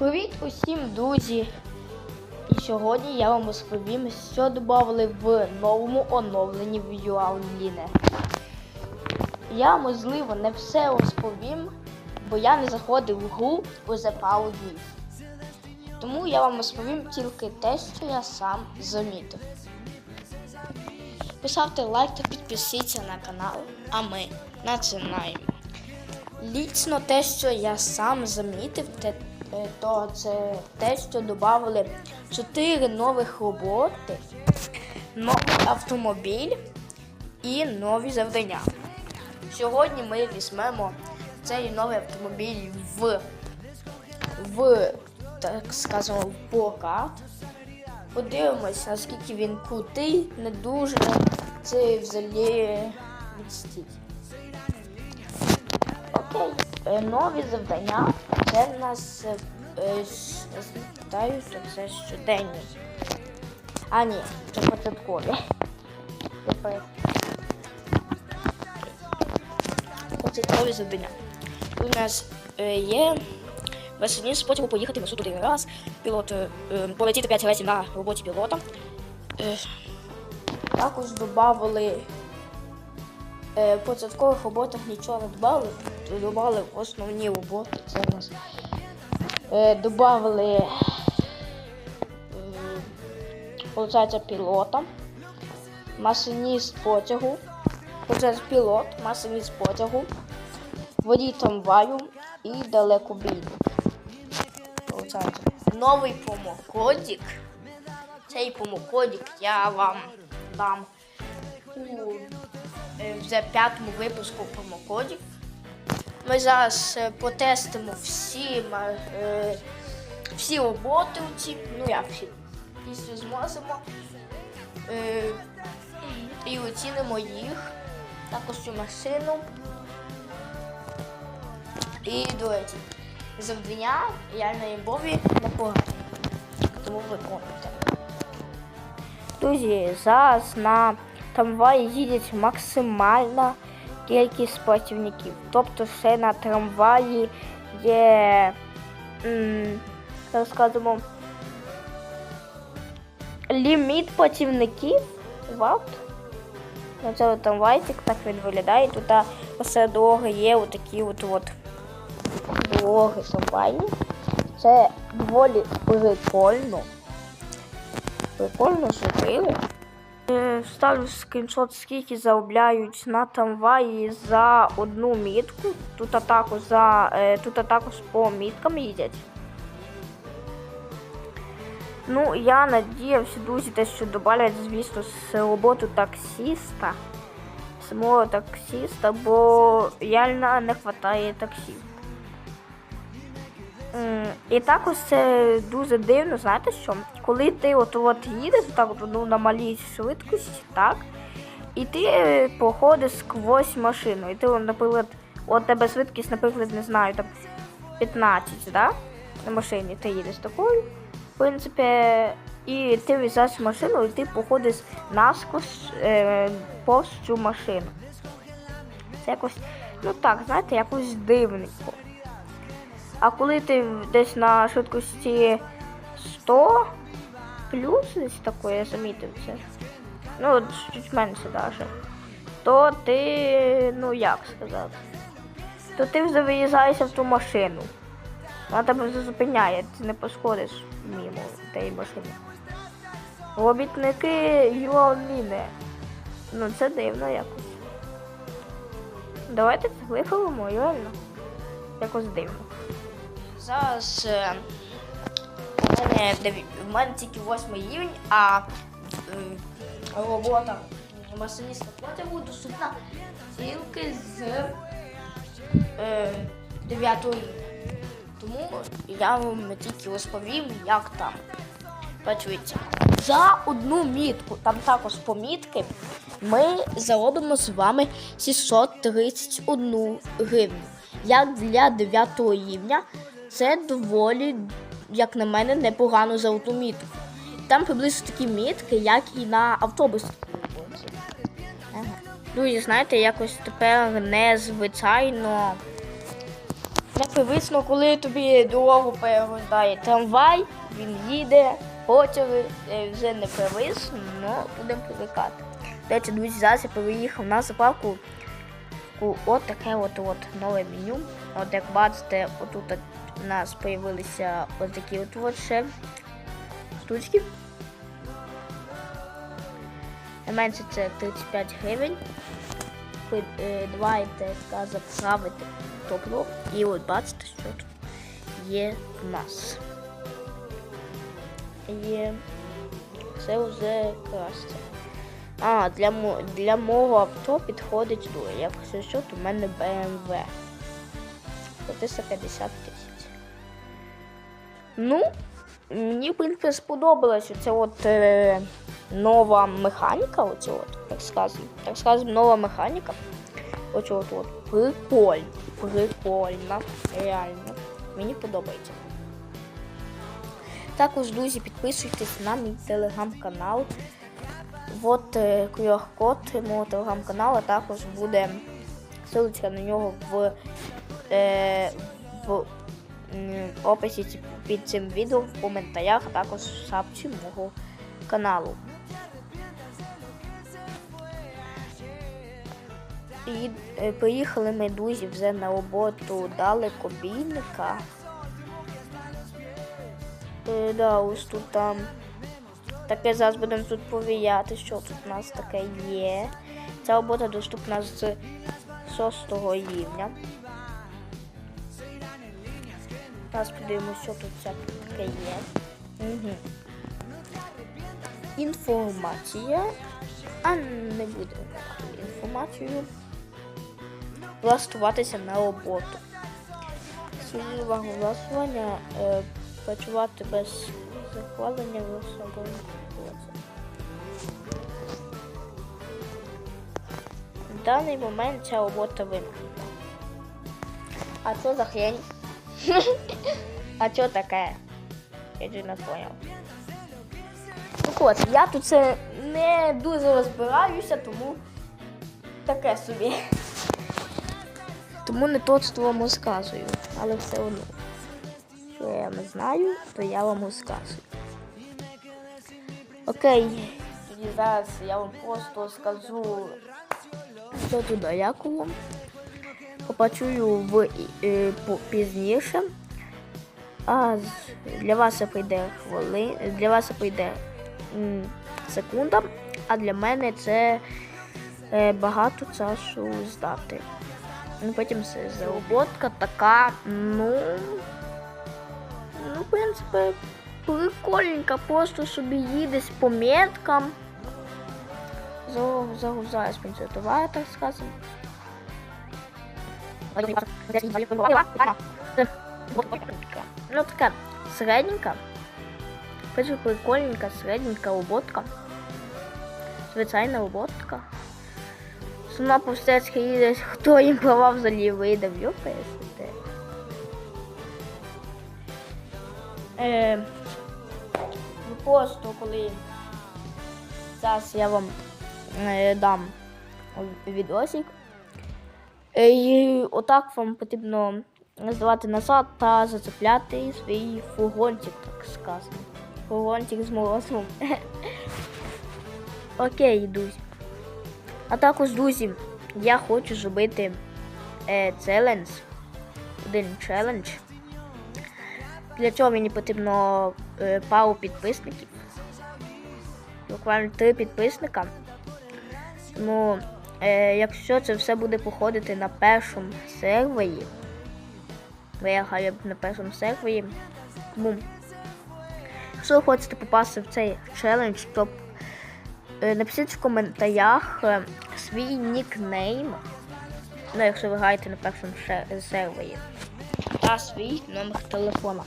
Привіт усім, друзі! І сьогодні я вам розповім, що додали в новому оновленні Visual Я, можливо, не все розповім, бо я не заходив в гру у The Power Dweeb. Тому я вам розповім тільки те, що я сам замітив. Поставте лайк та підпишіться на канал, а ми починаємо. Лічно те, що я сам замітив, те, то це те, що додали 4 нових роботи, новий автомобіль і нові завдання. Сьогодні ми візьмемо цей новий автомобіль в, в так скажемо, в прокат. Подивимось, наскільки він крутий, не дуже. Це взагалі відстій. Окей, Е, нові завдання. Це в нас е, е, питаю, це щоденні. А, ні, це початкові. Початкові завдання. У нас е, є весені потягу поїхати суд один раз. Пілот е, е, полетіти 5 разів на роботі пілота. Е, також додали е, початкових роботах нічого не додали. Додали основні роботи. Це в нас е, додали е, пілота, машиніст потягу, получається, пілот, машиніст потягу, водій трамваю і далекобійник. Новий промокодик. Цей промокодик я вам дам у е, вже п'ятому випуску промокодів. Ми зараз е, потестимо всі, е, всі роботи ну як всі, якщо зможемо. Е, і оцінимо їх, також цю машину. І до речі, завдання реально імбові непогані. Тому виконуйте. Друзі, зараз на трамваї їдеть максимальна кількість працівників. Тобто ще на трамваї є, так скажемо, ліміт працівників. Варт. На цей трамвайчик так він виглядає. Тут посеред дороги є отакі от, от дороги трамвайні. Це доволі прикольно. Прикольно зробили. Е, Ставлю скріншот, скільки заробляють на трамваї за одну мітку. Тут також за е, тут також по міткам їдять. Ну, я надіявся, друзі, те, що добавлять, звісно, з роботу таксіста. Самого таксіста, бо реально не вистачає таксі. І також це дуже дивно, знаєте що? Коли ти от, от їдеш так, ну, на малій швидкості, так, і ти е, проходиш сквозь машину. І ти, наприклад, от тебе швидкість, наприклад, не знаю, там 15, да? на машині ти їдеш такою, в принципі, і ти в'їжджаєш в машину, і ти проходиш насквозь е, повз цю машину. Це якось, ну так, знаєте, якось дивненько. А коли ти десь на швидкості 100 плюс десь такої, я замітив це. Ну, чуть менше даже. То ти, ну як сказати, то ти вже виїжджаєш в ту машину. Вона тебе вже зупиняє, ти не посходиш мимо тієї машини. Робітники Юалміни. Ну це дивно якось. Давайте це виховимо, реально. Якось дивно. Зараз е, у мене в мене тільки восьмий рівень, а е, робота машиніста потягу доступна тільки з е, 9 рівня. Тому я вам тільки розповім, як там працюється. За одну мітку, там також помітки, ми заробимо з вами 631 гривню. Як для 9 рівня, це доволі, як на мене, непогано за одну мітку. Там приблизно такі мітки, як і на автобусі. Друзі, знаєте, якось тепер незвичайно не привично, коли тобі дорогу перегождає трамвай, він їде, потяги е, вже не привично, але будемо привикати. Речі, друзі, зараз я переїхав на заправку. От таке от, от нове меню. От як бачите, отут у нас з'явилися ось такі от, от ще штучки. Менше це 35 гривень. Е, давайте така заправити топливо. І от бачите, що тут є в нас. Є. Це вже краще. А, для, для мого авто підходить друге. Якщо що, то в мене BMW. За 350 тисяч. Ну, мені, в принципі, сподобалось оця от е, нова механіка, оця от, так скажемо. Так скажемо, нова механіка. Оця от, от. Прикольно. Прикольно. Реально. Мені подобається. Також, друзі, підписуйтесь на мій телеграм-канал. От е, QR-код мого телеграм-каналу, також буде ссылочка на нього в, е, в описі під цим відео, в коментарях, а також в шапці мого каналу. І е, приїхали ми, друзі, вже на роботу далекобійника. Е, да, ось тут там. Таке зараз будемо тут повіяти, що тут у нас таке є. Ця робота доступна з 6 рівня. Зараз подивимося, що тут всяке таке є. Угу. Інформація. А не брати інформацію. Влаштуватися на роботу. Свою увагу влаштування. Е, працювати без захвалення в особливо. В даний момент ця робота вимкнена. А що за хрень? А що таке? Я ж не поняв. Ну от, я тут це не дуже розбираюся, тому таке собі. Тому не точно вам розказую, але все одно. Що я не знаю, то я вам розказую. Окей, тоді зараз я вам просто скажу, що туди яково. Попрацюю в е, пізніше. А для вас це прийде хвилин, для вас це прийде секунда, а для мене це е, багато часу здати. Ну, потім це зароботка така, ну. Ну, в принципі, прикольненько, просто собі їдеш по меткам. За- Загрузаєш товар, так скажемо. Ну, така середненька. Дуже прикольненька, середненька роботка. Звичайна роботка. Сама повстецька їде, хто їм права взагалі видав, йопаєте. Е, ну просто коли зараз я вам е, дам відосик. Е, І отак вам потрібно здавати назад та зацепляти свій фургончик, так сказано. Фургончик з морозом. Окей, друзі. А також, друзі, я хочу зробити е, челендж. Один челендж. Для цього мені потрібно е, пару підписників. Буквально три підписника. Ну, е, якщо це все буде походити на першому сервері, бо я граю на першому сервері, тому якщо ви хочете попасти в цей челендж, то е, напишіть в коментарях е, свій нікнейм. Ну, якщо ви граєте на першому сервері. Та свій номер телефона.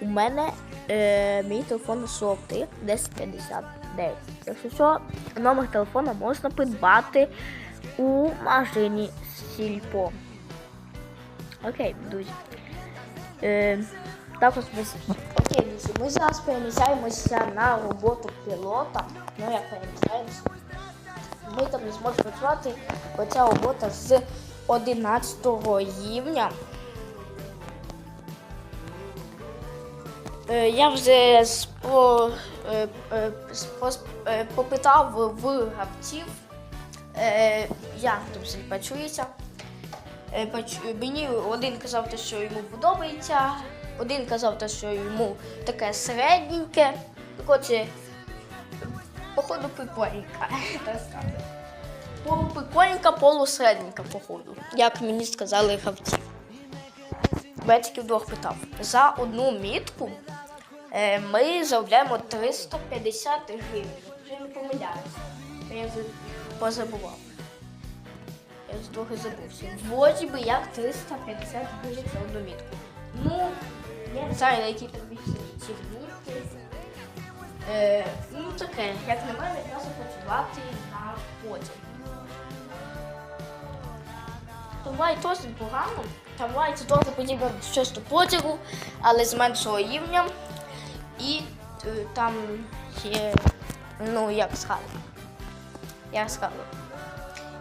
У мене е, мій телефон жовтий 1059. Якщо що, номер телефона можна придбати у магазині Сільпо. Окей, друзі. Е, також ми, окей, друзі, ми зараз переміщаємося на роботу пілота. Ну як переміщаємося? Ми там не зможемо працювати. Оця робота з 11 рівня. Я вже спо, е, е, е, попитав в гравців, е, як чується. Е, Мені один казав, те, що йому подобається, один казав, те, що йому таке середненьке. Коротше, походу прикольненька, так сказати. Полуприкольненька, полусередненька, походу, як мені сказали гравці. Тільки вдвох питав. За одну мітку е, ми заробляємо 350 гривень. Вже не помиляюся. Я вже позабував. Я трохи забувся. Вроді би як 350 гривень за одну мітку. Ну, я не знаю, на які місці ці мітки. Е, ну таке, як на мене, треба працювати на потяг. Трамвай теж непогано. Трамвай це теж подібно щось до потягу, але з меншого рівня. І е, там є, ну як сказати, як сказати,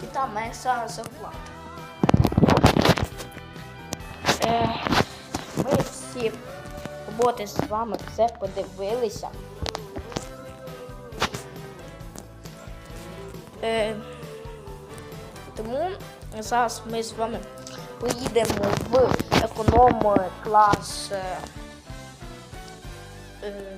і там менша зарплата. Е, ми всі роботи з вами все подивилися. Е, тому зараз ми з вами поїдемо в економ клас. е, е,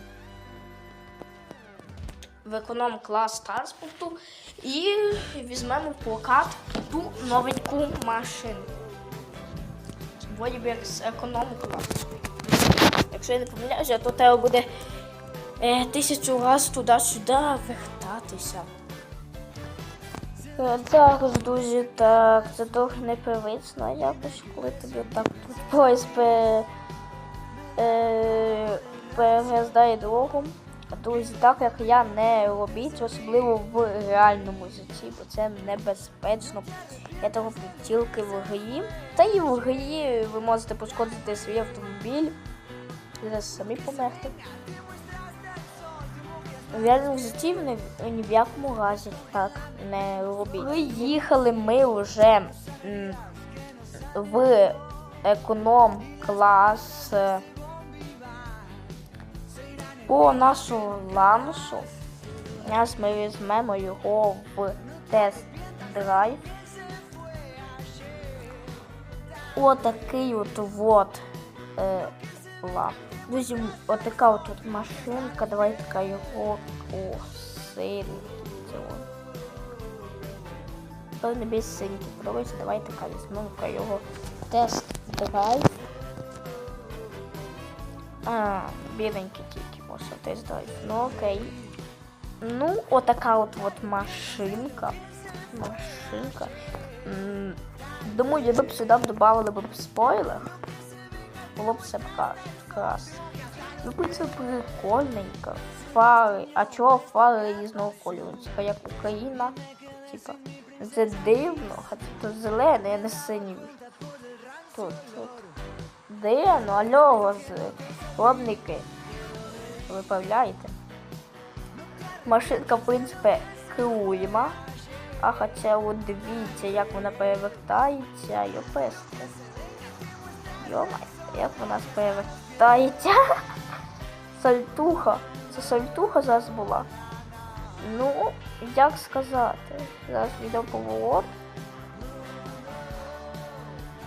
В економ клас транспорту і візьмемо в прокат ту новеньку машину. Вроді як з економ класу. Якщо я не помиляюся, то треба буде е, тисячу разів туди-сюди вертатися. Е, Зараз дуже так, це трохи непривично якось, коли тобі так тут поїзд пе, е, переглядає дорогу. Друзі, так як я не робіть, особливо в реальному житті, бо це небезпечно. Я того тільки в грі. Та і в грі ви можете пошкодити свій автомобіль. І самі померти. В реальному житті ні, в якому разі так не робіть. Приїхали ми вже в економ клас е, по нашому ланшу. Зараз ми візьмемо його в тест-драйв. Отакий от вот е, ла. Друзі, отака от тут машинка. Давайте така його о, синенький. цього. Без синьки подобається. Давайте така візьмемо його тест-драйв. А, біленький тільки може тест-драйв. Ну окей. Ну, отака от от машинка. Машинка. Думаю, я б сюди додали б спойлер. Було б все кра- красно. Ну, це прикольненько. Фари. А чого фари різного кольору? Типа як Україна. Типа. Це дивно, хоча то зелене, а не синій. Тут, тут. Дивно, алло, виробники. Виправляйте. Машинка, в принципі, керуєма. А хоча от дивіться, як вона перевертається, йопесте. Йомай, як вона перевертається. Сальтуха. Це сальтуха зараз була. Ну, як сказати. Зараз відео поворот.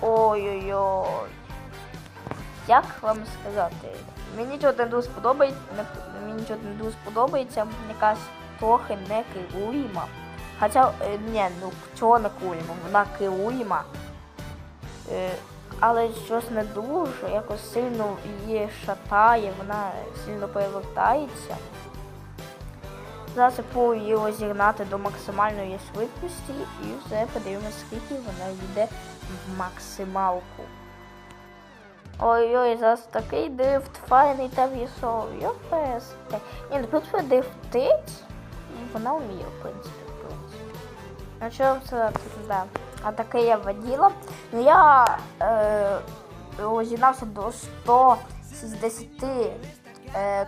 Ой-ой-ой. Як вам сказати? Мені нічого не дуже сподобається. Мені нічого не дуже сподобається. Якась трохи не керуєма. Хоча, е, ні, ну чого не керуєма? Вона керуєма. Але щось не дуже, якось сильно її шатає, вона сильно перевертається. Зараз я пробую її розігнати до максимальної швидкості і вже подивимося, скільки вона йде в максималку. Ой-ой, зараз такий дрифт файний та вісовий. Йопес. Ні, ну просто дрифтить. і Вона вміє, в принципі, в принципі. А що вам сказати, да. А таке я водила. Ну я е, розігнався до 160 е,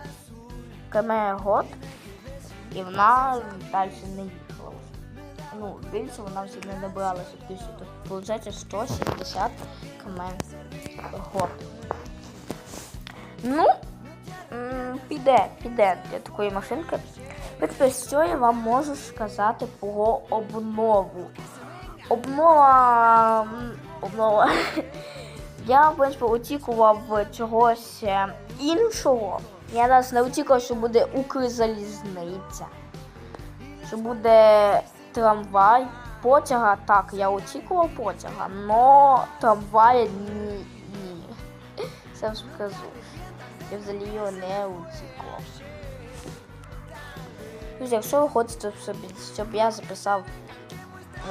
км год. І вона далі не їхала. Ну, більше вона вже не набиралася. Тобто тут виходить 160 км год. Ну, піде, піде для такої машинки. Тобто, що я вам можу сказати про обнову. Обнова. м, Обнова. Я, в принципі, очікував чогось е, іншого. Я нас не очікував, що буде Укрзалізниця. Що буде трамвай, потяга. Так, я очікував потяга, но трамвая ні. ні. Це вам скажу. Я взагалі його не очікував. Друзі, якщо ви хочете, щоб я записав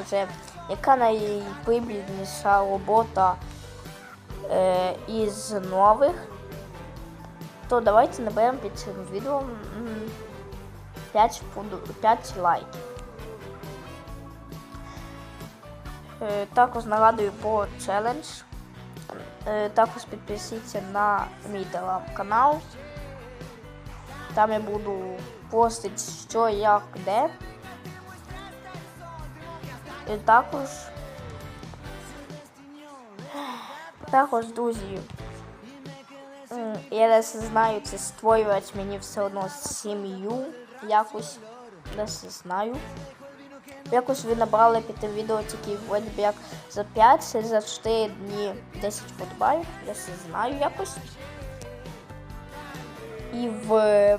оце, яка найприбільніша робота е, із нових, то давайте наберемо під цим відео 5, 5 лайків. Е, також нагадую про челендж. Е, також підпишіться на мій телеграм-канал. Там я буду постити, що, як, де. І також. Також, друзі. Я не знаю, це створювати мені все одно сім'ю якось. Не знаю. Якось ви набрали під відео тільки вроді як за 5, це за 4 дні 10 подобайок. Я це знаю якось. І в.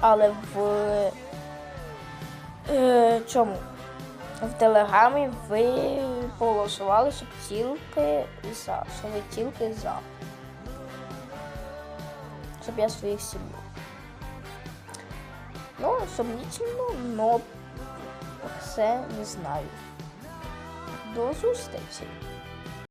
Але в. Е, чому? В телеграмі ви проголосували, щоб тільки за. Що ви тільки за. Щоб я своїх сім'ю. Ну, сумнічно, но все не знаю. До зустрічі!